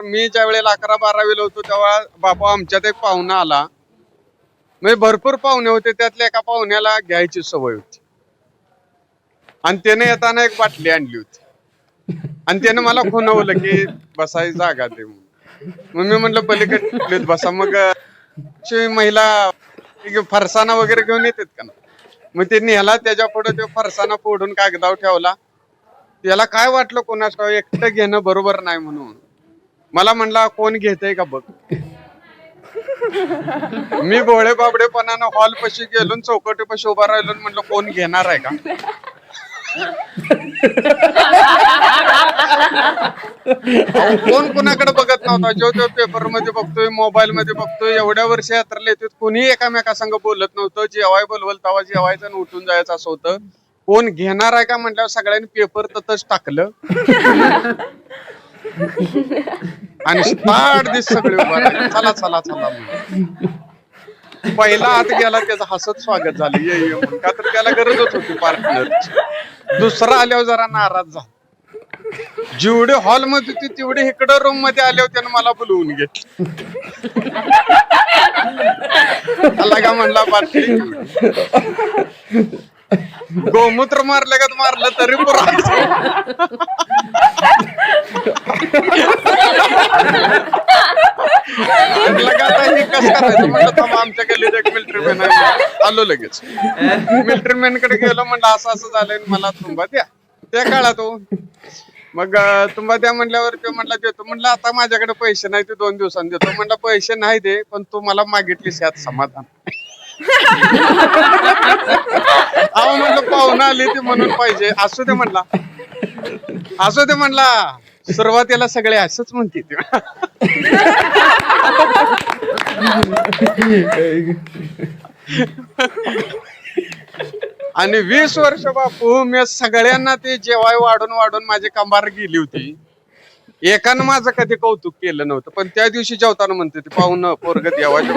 मी ज्या वेळेला अकरा बारावीला होतो तेव्हा बाबा आमच्यात एक पाहुणा आला. म्हणजे भरपूर पाहुणे होते त्यातल्या एका पाहुण्याला घ्यायची सवय होती. आणि त्याने येताना एक बाटली आणली होती. आणि त्याने मला खुणवलं की बसायची जागा दे म्हणून. मग मी म्हणलं पलीकडे बसा. मग महिला फरसाना वगैरे घेऊन येतात का ना मग ते नेला त्याच्या पुढे तो फरसाना फोडून कागदावर ठेवला. त्याला काय वाटलं कोणाच एकटं घेणं बरोबर नाही म्हणून. मला म्हणला कोण घेतय का बघ? मी भोळे बाबडेपणानं हॉल पशी गेलो चौकटी पशी उभा राहिलो म्हणलं कोण घेणार आहे का? कोण कोणाकडे बघत नव्हता? जो जो पेपरमध्ये बघतोय मोबाईल मध्ये बघतोय एवढ्या वर्ष यात्रेला येतोय कोणी एकामेकासंग बोलत नव्हतं. जेवाय बोलवल तेव्हा जेवायचं आणि उठून जायचं असं होतं. कोण घेणार आहे का? म्हटल्यावर सगळ्यांनी पेपर ततच टाकलं. आणि स्टार्ट दिस सगळे उभा राहिले. चला चला चला म्हणून. पहिला आत गेला त्याचं हसत स्वागत झालं ये ये म्हणून. का तर त्याला गरजच होती पार्टनर दुसरा आल्यावर जरा नाराज झाला जेवढे हॉलमध्ये होती तेवढे इकडं रूममध्ये आले होते आणि मला बोलवून घेतले आला का म्हणला पार्टी गोमूत्र मारलं का मारलं तरी पुरा म्हटलं का आता हे कसं करायचं? म्हटलं थांबा आमच्या गल्लीत एक मिलिटरी मॅन आहे. आलो लगेच. मिलिटरी मॅनकडे गेलो म्हणलं असं असं झालंय मला तुंबा द्या. त्या काळात हो. मग अं, तुंबा द्या म्हणल्यावर ते म्हटलं देतो. म्हटलं आता माझ्याकडे पैसे नाही ते दोन दिवसांनी देतो. म्हटलं पैसे नाही दे पण तू मला मागितलीस यात समाधान. अहो म्हणलं पाहुणा आली ती म्हणून पाहिजे. असू दे म्हणला असू दे म्हणला सुरुवातीला सगळे असंच म्हणते ते आणि वीस वर्ष बापू मी सगळ्यांना ते जेवाय वाढून वाढून माझी कंबार गेली होती. एकानं माझं कधी कौतुक केलं नव्हतं पण त्या दिवशी जेवताना म्हणते ते पाहुणं पोरग देवाच्या